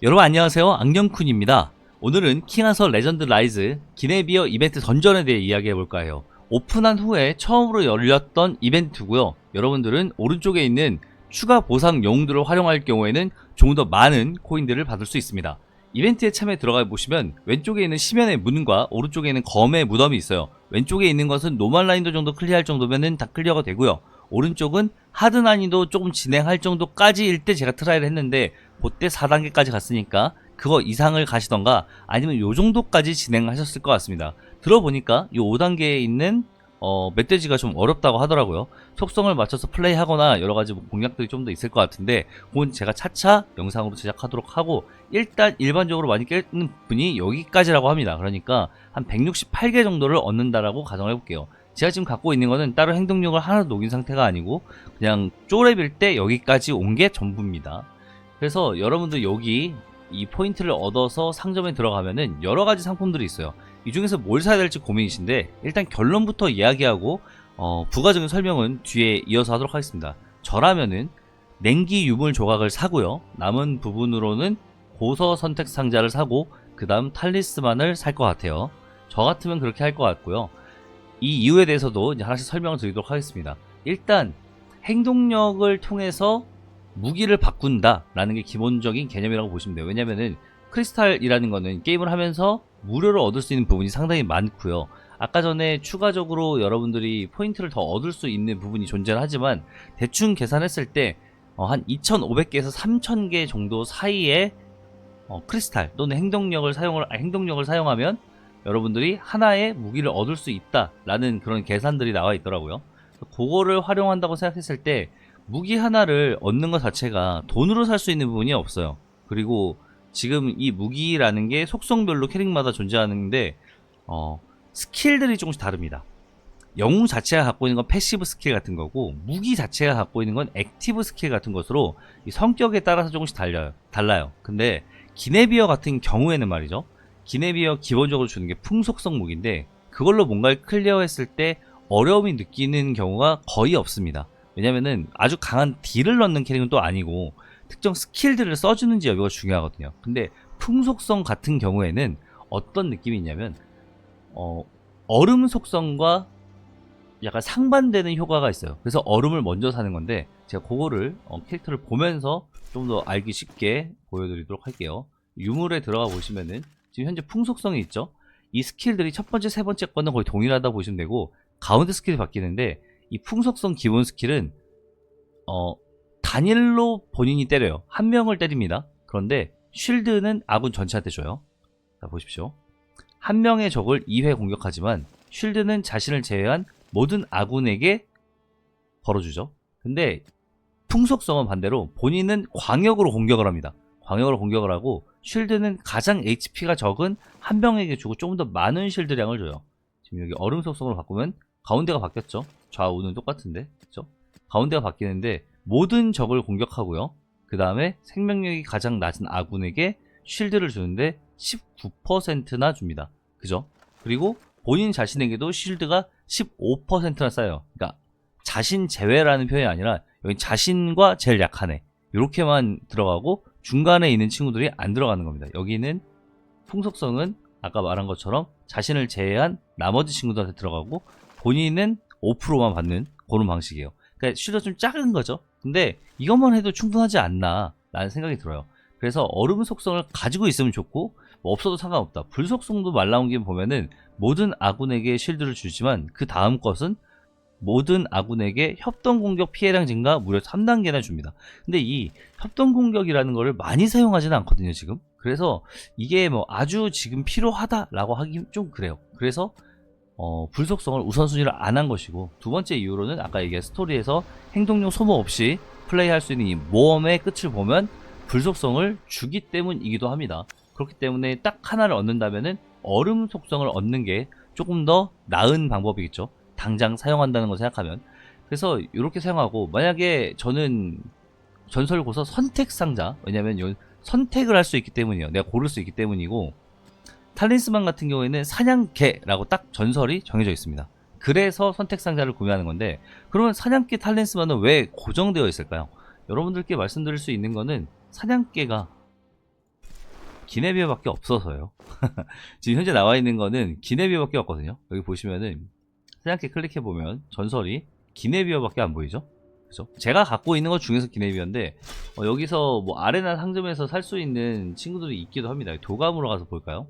여러분 안녕하세요. 안경쿤입니다. 오늘은 킹하서 레전드 라이즈 기네비어 이벤트 던전에 대해 이야기해볼까 해요. 오픈한 후에 처음으로 열렸던 이벤트고요. 여러분들은 오른쪽에 있는 추가 보상 영웅들을 활용할 경우에는 조금 더 많은 코인들을 받을 수 있습니다. 이벤트에 참여 들어가 보시면 왼쪽에 있는 시면의 문과 오른쪽에 있는 검의 무덤이 있어요. 왼쪽에 있는 것은 노멀 라인도 정도 클리어할 정도면은 다 클리어가 되고요. 오른쪽은 하드 난이도 조금 진행할 정도까지일 때 제가 트라이를 했는데 그때 4단계까지 갔으니까 그거 이상을 가시던가 아니면 요 정도까지 진행하셨을 것 같습니다. 들어보니까 요 5단계에 있는 어, 멧돼지가 좀 어렵다고 하더라고요. 속성을 맞춰서 플레이하거나 여러 가지 뭐 공략들이 좀 더 있을 것 같은데 그건 제가 차차 영상으로 제작하도록 하고 일단 일반적으로 많이 깨는 분이 여기까지라고 합니다. 그러니까 한 168개 정도를 얻는다라고 가정을 해볼게요. 제가 지금 갖고 있는 거는 따로 행동력을 하나도 녹인 상태가 아니고 그냥 쪼렙일 때 여기까지 온 게 전부입니다. 그래서 여러분들 여기 이 포인트를 얻어서 상점에 들어가면은 여러 가지 상품들이 있어요. 이 중에서 뭘 사야 될지 고민이신데 일단 결론부터 이야기하고 어, 부가적인 설명은 뒤에 이어서 하도록 하겠습니다. 저라면은 냉기 유물 조각을 사고요. 남은 부분으로는 고서 선택 상자를 사고 그 다음 탈리스만을 살 것 같아요. 저 같으면 그렇게 할 것 같고요. 이 이유에 대해서도 하나씩 설명을 드리도록 하겠습니다. 일단 행동력을 통해서 무기를 바꾼다라는 게 기본적인 개념이라고 보시면 돼요. 왜냐면은 크리스탈이라는 거는 게임을 하면서 무료로 얻을 수 있는 부분이 상당히 많고요. 아까 전에 추가적으로 여러분들이 포인트를 더 얻을 수 있는 부분이 존재하지만 대충 계산했을 때한 2,500개에서 3,000개 정도 사이에 어, 크리스탈 또는 행동력을 사용을 아, 행동력을 사용하면 여러분들이 하나의 무기를 얻을 수 있다라는 그런 계산들이 나와 있더라고요. 그거를 활용한다고 생각했을 때 무기 하나를 얻는 것 자체가 돈으로 살 수 있는 부분이 없어요. 그리고 지금 이 무기라는 게 속성별로 캐릭마다 존재하는데 어, 스킬들이 조금씩 다릅니다. 영웅 자체가 갖고 있는 건 패시브 스킬 같은 거고 무기 자체가 갖고 있는 건 액티브 스킬 같은 것으로 이 성격에 따라서 조금씩 달라요. 달라요. 근데 기네비어 같은 경우에는 말이죠. 기네비어 기본적으로 주는 게 풍속성 무기인데 그걸로 뭔가를 클리어했을 때 어려움이 느끼는 경우가 거의 없습니다. 왜냐면은 아주 강한 딜을 넣는 캐릭은 또 아니고 특정 스킬들을 써주는지 여부가 중요하거든요. 근데 풍속성 같은 경우에는 어떤 느낌이 있냐면 어, 얼음 속성과 약간 상반되는 효과가 있어요. 그래서 얼음을 먼저 사는 건데 제가 그거를 어, 캐릭터를 보면서 좀 더 알기 쉽게 보여드리도록 할게요. 유물에 들어가 보시면은 지금 현재 풍속성이 있죠. 이 스킬들이 첫 번째, 세 번째 거는 거의 동일하다 보시면 되고 가운데 스킬이 바뀌는데 이 풍속성 기본 스킬은 어 단일로 본인이 때려요. 한 명을 때립니다. 그런데 쉴드는 아군 전체한테 줘요. 자 보십시오. 한 명의 적을 2회 공격하지만 쉴드는 자신을 제외한 모든 아군에게 걸어주죠. 근데 풍속성은 반대로 본인은 광역으로 공격을 합니다. 광역으로 공격을 하고 쉴드는 가장 HP가 적은 한 명에게 주고 조금 더 많은 쉴드량을 줘요. 지금 여기 얼음 속성으로 바꾸면 가운데가 바뀌었죠. 좌우는 똑같은데, 그죠? 가운데가 바뀌는데 모든 적을 공격하고요. 그 다음에 생명력이 가장 낮은 아군에게 쉴드를 주는데 19%나 줍니다. 그죠? 그리고 본인 자신에게도 쉴드가 15%나 쌓여요. 그러니까 자신 제외라는 표현이 아니라 여기 자신과 제일 애 이렇게만 들어가고 중간에 있는 친구들이 안 들어가는 겁니다. 여기는 풍속성은 아까 말한 것처럼 자신을 제외한 나머지 친구들한테 들어가고 본인은 5%만 받는 그런 방식이에요. 그러니까 쉴드가 좀 작은 거죠. 근데 이것만 해도 충분하지 않나 라는 생각이 들어요. 그래서 얼음 속성을 가지고 있으면 좋고 뭐 없어도 상관없다. 불 속성도 말 나온 게 보면은 모든 아군에게 쉴드를 주지만 그 다음 것은 모든 아군에게 협동 공격 피해량 증가 무려 3단계나 줍니다. 근데 이 협동 공격이라는 거를 많이 사용하지는 않거든요, 지금. 그래서 이게 뭐 아주 지금 필요하다라고 하기 좀 그래요. 그래서 어, 불속성을 우선순위를 안 한 것이고 두 번째 이유로는 아까 얘기한 스토리에서 행동력 소모 없이 플레이할 수 있는 이 모험의 끝을 보면 불속성을 주기 때문이기도 합니다. 그렇기 때문에 딱 하나를 얻는다면은 얼음 속성을 얻는 게 조금 더 나은 방법이겠죠. 당장 사용한다는 거 생각하면. 그래서 이렇게 사용하고 만약에 저는 전설 고서 선택 상자 왜냐면 요 선택을 할 수 있기 때문이에요. 내가 고를 수 있기 때문이고 탈린스만 같은 경우에는 사냥개라고 딱 전설이 정해져 있습니다. 그래서 선택 상자를 구매하는 건데 그러면 사냥개 탈린스만은 왜 고정되어 있을까요? 여러분들께 말씀드릴 수 있는 거는 사냥개가 기네비어밖에 없어서요. 지금 현재 나와 있는 거는 기네비어밖에 없거든요. 여기 보시면은 사냥개 클릭해 보면 전설이 기네비어밖에 안 보이죠? 그죠? 제가 갖고 있는 것 중에서 기네비어인데 어, 여기서 뭐 아레나 상점에서 살 수 있는 친구들이 있기도 합니다. 도감으로 가서 볼까요?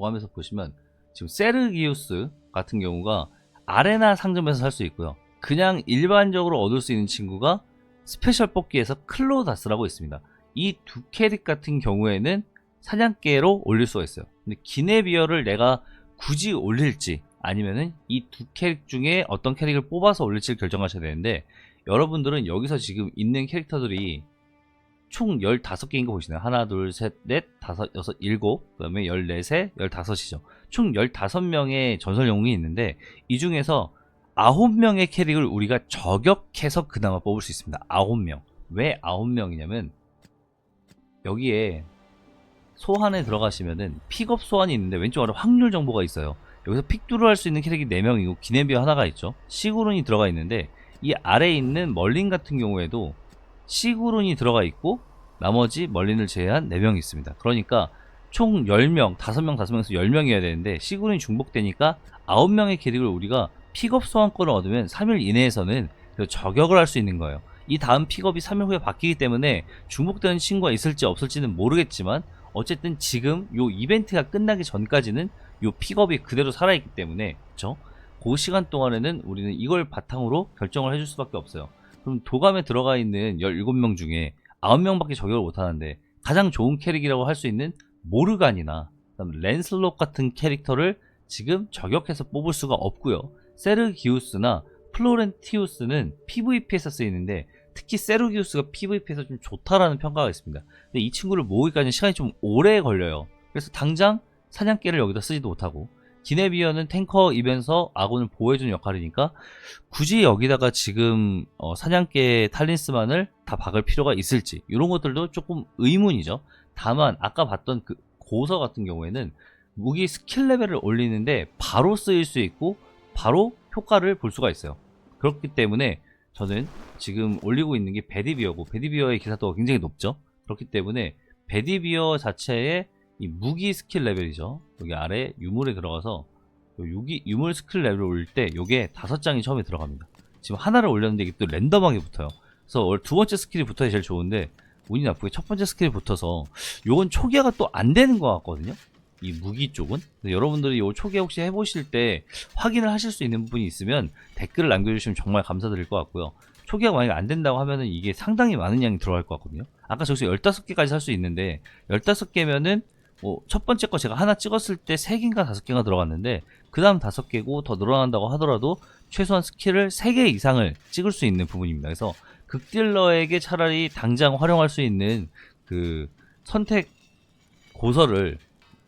도감에서 보시면 지금 세르기우스 같은 경우가 아레나 상점에서 살 수 있고요. 그냥 일반적으로 얻을 수 있는 친구가 스페셜 뽑기에서 클로다스라고 있습니다. 이 두 캐릭 같은 경우에는 사냥개로 올릴 수가 있어요. 근데 기네비어를 내가 굳이 올릴지 아니면은 이 두 캐릭 중에 어떤 캐릭을 뽑아서 올릴지를 결정하셔야 되는데 여러분들은 여기서 지금 있는 캐릭터들이 총 15개인 거 보시나요? 하나, 둘, 셋, 넷, 다섯, 여섯, 일곱, 그 다음에 14세, 15이죠. 총 15명의 전설 영웅이 있는데 이 중에서 9명의 캐릭을 우리가 저격해서 그나마 뽑을 수 있습니다. 9명. 왜 9명이냐면 여기에 소환에 들어가시면은 픽업 소환이 있는데 왼쪽 아래 확률 정보가 있어요. 여기서 픽두를 할 수 있는 캐릭이 4명이고 기네비어 하나가 있죠. 시구룬이 들어가 있는데 이 아래에 있는 멀린 같은 경우에도 시구룬이 들어가 있고 나머지 멀린을 제외한 4명이 있습니다. 그러니까 총 10명, 5명, 5명에서 10명이어야 되는데 시구룬이 중복되니까 9명의 캐릭을 우리가 픽업 소환권을 얻으면 3일 이내에서는 그 저격을 할 수 있는 거예요. 이 다음 픽업이 3일 후에 바뀌기 때문에 중복되는 친구가 있을지 없을지는 모르겠지만 어쨌든 지금 요 이벤트가 끝나기 전까지는 요 픽업이 그대로 살아있기 때문에 그쵸? 그 시간 동안에는 우리는 이걸 바탕으로 결정을 해줄 수밖에 없어요. 그럼 도감에 들어가 있는 17명 중에 9명밖에 저격을 못하는데 가장 좋은 캐릭이라고 할 수 있는 모르간이나 랜슬롯 같은 캐릭터를 지금 저격해서 뽑을 수가 없고요. 세르기우스나 플로렌티우스는 PVP에서 쓰이는데 특히 세르기우스가 PVP에서 좀 좋다라는 평가가 있습니다. 근데 이 친구를 모으기까지 시간이 좀 오래 걸려요. 그래서 당장 사냥개를 여기다 쓰지도 못하고 기네비어는 탱커 입에서 아군을 보호해주는 역할이니까 굳이 여기다가 지금 어, 사냥개 탈린스만을 다 박을 필요가 있을지 이런 것들도 조금 의문이죠. 다만 아까 봤던 그 고서 같은 경우에는 무기 스킬 레벨을 올리는데 바로 쓰일 수 있고 바로 효과를 볼 수가 있어요. 그렇기 때문에 저는 지금 올리고 있는 게 베디비어고 베디비어의 기사도가 굉장히 높죠. 그렇기 때문에 베디비어 자체의 이 무기 스킬 레벨이죠. 여기 아래 유물에 들어가서 요 유기, 유물 스킬 레벨을 올릴 때 요게 다섯 장이 처음에 들어갑니다. 지금 하나를 올렸는데 이게 또 랜덤하게 붙어요. 그래서 두 번째 스킬이 붙어야 제일 좋은데 운이 나쁘게 첫 번째 스킬이 붙어서 요건 초기화가 또 안 되는 것 같거든요. 이 무기 쪽은 여러분들이 요 초기화 혹시 해보실 때 확인을 하실 수 있는 부분이 있으면 댓글을 남겨주시면 정말 감사드릴 것 같고요. 초기화가 만약에 안 된다고 하면은 이게 상당히 많은 양이 들어갈 것 같거든요. 아까 저기서 15개까지 살 수 있는데 15개면은 뭐 첫 번째 거 제가 하나 찍었을 때 3개인가 5개가 들어갔는데 그 다음 5개고 더 늘어난다고 하더라도 최소한 스킬을 3개 이상을 찍을 수 있는 부분입니다. 그래서 극딜러에게 차라리 당장 활용할 수 있는 그 선택 고서를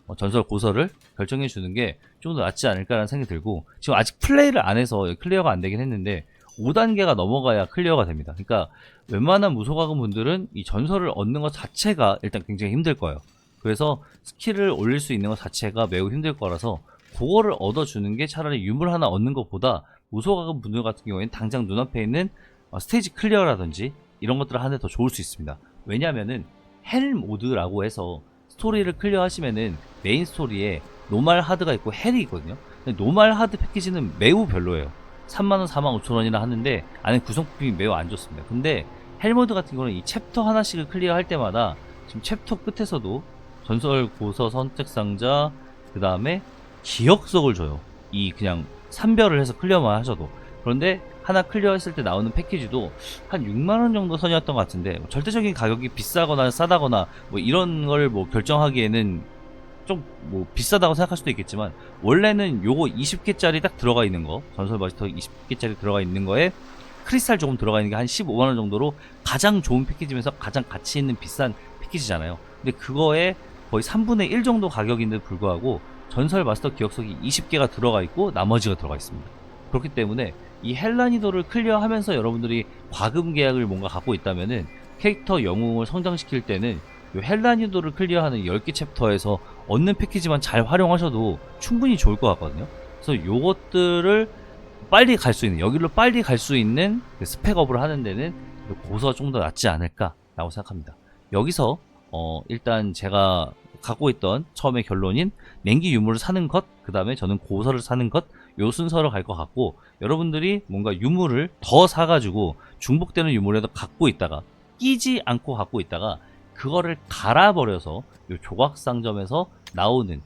어, 전설 고서를 결정해 주는 게 좀 더 낫지 않을까라는 생각이 들고 지금 아직 플레이를 안 해서 클리어가 안 되긴 했는데 5단계가 넘어가야 클리어가 됩니다. 그러니까 웬만한 무소가금 분들은 이 전설을 얻는 것 자체가 일단 굉장히 힘들 거예요. 그래서 스킬을 올릴 수 있는 것 자체가 매우 힘들 거라서 그거를 얻어주는 게 차라리 유물 하나 얻는 것보다 무소가금 분들 같은 경우에는 당장 눈앞에 있는 어, 스테이지 클리어라든지 이런 것들을 하는 데 더 좋을 수 있습니다. 왜냐면은 헬 모드라고 해서 스토리를 클리어 하시면은 메인 스토리에 노말 하드가 있고 헬이 있거든요. 노말 하드 패키지는 매우 별로예요. 3만원, 4만 5천원이나 하는데 안에 구성품이 매우 안 좋습니다. 근데 헬 모드 같은 경우는 이 챕터 하나씩을 클리어 할 때마다 지금 챕터 끝에서도 전설 고서 선택 상자 그 다음에 기억석을 줘요. 이 그냥 산별을 해서 클리어만 하셔도 그런데 하나 클리어했을 때 나오는 패키지도 한 6만원 정도 선이었던 것 같은데 뭐 절대적인 가격이 비싸거나 싸다거나 뭐 이런 걸 뭐 결정하기에는 좀 뭐 비싸다고 생각할 수도 있겠지만 원래는 요거 20개짜리 딱 들어가 있는 거 전설 마스터 20개짜리 들어가 있는 거에 크리스탈 조금 들어가 있는 게 한 15만원 정도로 가장 좋은 패키지면서 가장 가치 있는 비싼 패키지잖아요 근데 그거에 거의 3분의 1 정도 가격인데도 불구하고 전설 마스터 기억석이 20개가 들어가 있고 나머지가 들어가 있습니다 그렇기 때문에 이 헬라니도를 클리어하면서 여러분들이 과금 계약을 뭔가 갖고 있다면은 캐릭터 영웅을 성장시킬 때는 이 헬라니도를 클리어하는 10개 챕터에서 얻는 패키지만 잘 활용하셔도 충분히 좋을 것 같거든요. 그래서 요것들을 빨리 갈 수 있는 여기로 빨리 갈 수 있는 그 스펙업을 하는 데는 고서가 좀 더 낫지 않을까라고 생각합니다. 여기서 어, 일단 제가 갖고 있던 처음에 결론인 냉기 유물을 사는 것, 그 다음에 저는 고서를 사는 것, 요 순서로 갈 것 같고, 여러분들이 뭔가 유물을 더 사가지고 중복되는 유물에도 갖고 있다가, 끼지 않고 갖고 있다가, 그거를 갈아버려서 요 조각 상점에서 나오는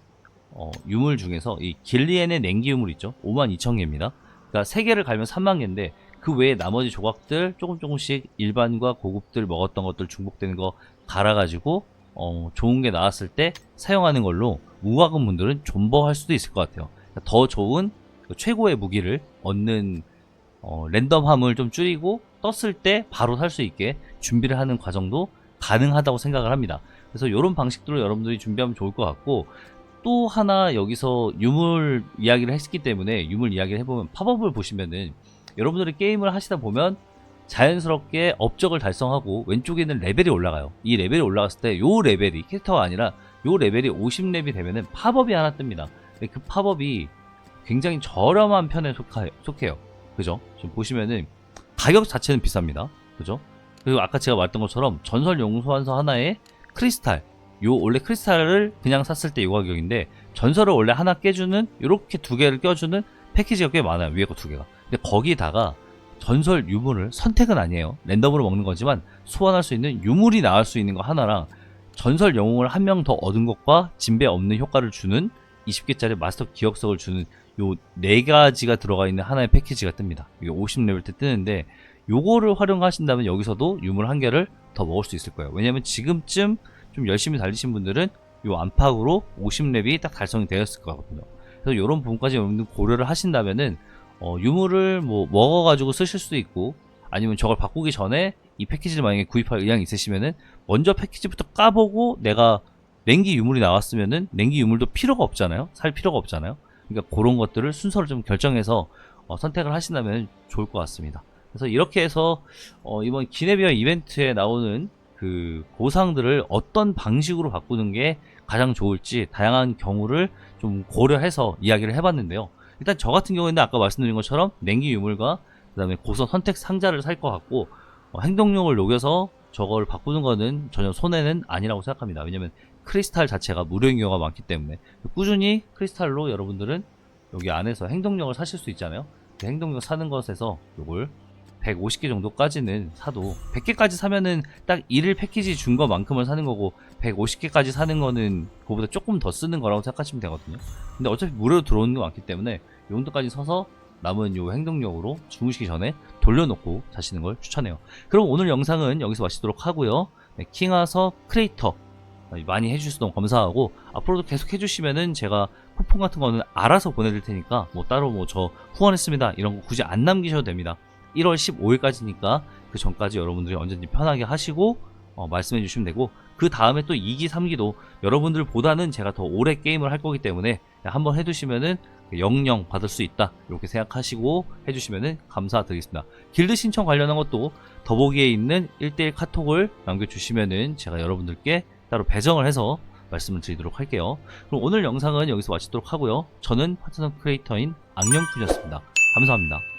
어, 유물 중에서 이 길리엔의 냉기 유물 있죠? 52,000개입니다. 그러니까 3개를 갈면 3만 개인데 그 외에 나머지 조각들 조금 조금씩 일반과 고급들 먹었던 것들 중복되는 거 갈아가지고 어, 좋은 게 나왔을 때 사용하는 걸로 무과금 분들은 존버할 수도 있을 것 같아요. 그러니까 더 좋은 그 최고의 무기를 얻는 어, 랜덤함을 좀 줄이고 떴을 때 바로 살 수 있게 준비를 하는 과정도 가능하다고 생각을 합니다. 그래서 이런 방식들로 여러분들이 준비하면 좋을 것 같고 또 하나 여기서 유물 이야기를 했기 때문에 유물 이야기를 해보면 팝업을 보시면은 여러분들이 게임을 하시다 보면 자연스럽게 업적을 달성하고 왼쪽에 있는 레벨이 올라가요. 이 레벨이 올라갔을 때 요 레벨이 캐릭터가 아니라 요 레벨이 50렙이 되면은 팝업이 하나 뜹니다. 그 팝업이 굉장히 저렴한 편에 속해요. 그죠? 지금 보시면은 가격 자체는 비쌉니다. 그죠? 그리고 아까 제가 말했던 것처럼 전설 용소환서 하나에 크리스탈 요 원래 크리스탈을 그냥 샀을 때요 가격인데 전설을 원래 하나 깨주는 요렇게 두 개를 껴주는 패키지가 꽤 많아요 위에 거 두 개가 근데 거기다가 전설 유물을 선택은 아니에요. 랜덤으로 먹는 거지만 소환할 수 있는 유물이 나올 수 있는 거 하나랑 전설 영웅을 한 명 더 얻은 것과 진배 없는 효과를 주는 20개짜리 마스터 기억석을 주는 요 네 가지가 들어가 있는 하나의 패키지가 뜹니다. 이게 50레벨 때 뜨는데 요거를 활용하신다면 여기서도 유물 한 개를 더 먹을 수 있을 거예요. 왜냐면 지금쯤 좀 열심히 달리신 분들은 요 안팎으로 50렙이 딱 달성이 되었을 거거든요. 그래서 이런 부분까지 여러분들 고려를 하신다면은 어, 유물을 뭐 먹어가지고 쓰실 수도 있고 아니면 저걸 바꾸기 전에 이 패키지를 만약에 구입할 의향이 있으시면은 먼저 패키지부터 까보고 내가 냉기 유물이 나왔으면은 냉기 유물도 필요가 없잖아요. 살 필요가 없잖아요. 그러니까 그런 것들을 순서를 좀 결정해서 어, 선택을 하신다면 좋을 것 같습니다. 그래서 이렇게 해서 어, 이번 기네비어 이벤트에 나오는 그 보상들을 어떤 방식으로 바꾸는 게 가장 좋을지 다양한 경우를 좀 고려해서 이야기를 해봤는데요. 일단 저 같은 경우에는 아까 말씀드린 것처럼 냉기 유물과 그 다음에 고선 선택 상자를 살 것 같고 어, 행동력을 녹여서 저걸 바꾸는 거는 전혀 손해는 아니라고 생각합니다. 왜냐면 크리스탈 자체가 무료인 경우가 많기 때문에 꾸준히 크리스탈로 여러분들은 여기 안에서 행동력을 사실 수 있잖아요. 그 행동력 사는 것에서 이걸 150개 정도까지는 사도 100개까지 사면은 딱 1일 패키지 준 것만큼을 사는 거고 150개까지 사는 거는 그거보다 조금 더 쓰는 거라고 생각하시면 되거든요. 근데 어차피 무료로 들어오는 게 많기 때문에 이 정도까지 서서 남은 요 행동력으로 주무시기 전에 돌려놓고 자시는 걸 추천해요. 그럼 오늘 영상은 여기서 마치도록 하고요. 네, 킹하서 크리에이터 많이 해주셔서 너무 감사하고 앞으로도 계속 해주시면은 제가 쿠폰 같은 거는 알아서 보내드릴 테니까 뭐 따로 뭐 저 후원했습니다 이런 거 굳이 안 남기셔도 됩니다. 1월 15일까지니까 그 전까지 여러분들이 언제든지 편하게 하시고 어, 말씀해 주시면 되고 그 다음에 또 2기 3기도 여러분들보다는 제가 더 오래 게임을 할 거기 때문에 한번 해두시면은 영영 받을 수 있다. 이렇게 생각하시고 해주시면은 감사드리겠습니다. 길드 신청 관련한 것도 더보기에 있는 1대1 카톡을 남겨주시면은 제가 여러분들께 따로 배정을 해서 말씀을 드리도록 할게요. 그럼 오늘 영상은 여기서 마치도록 하고요. 저는 파트너 크리에이터인 악령쿤이었습니다. 감사합니다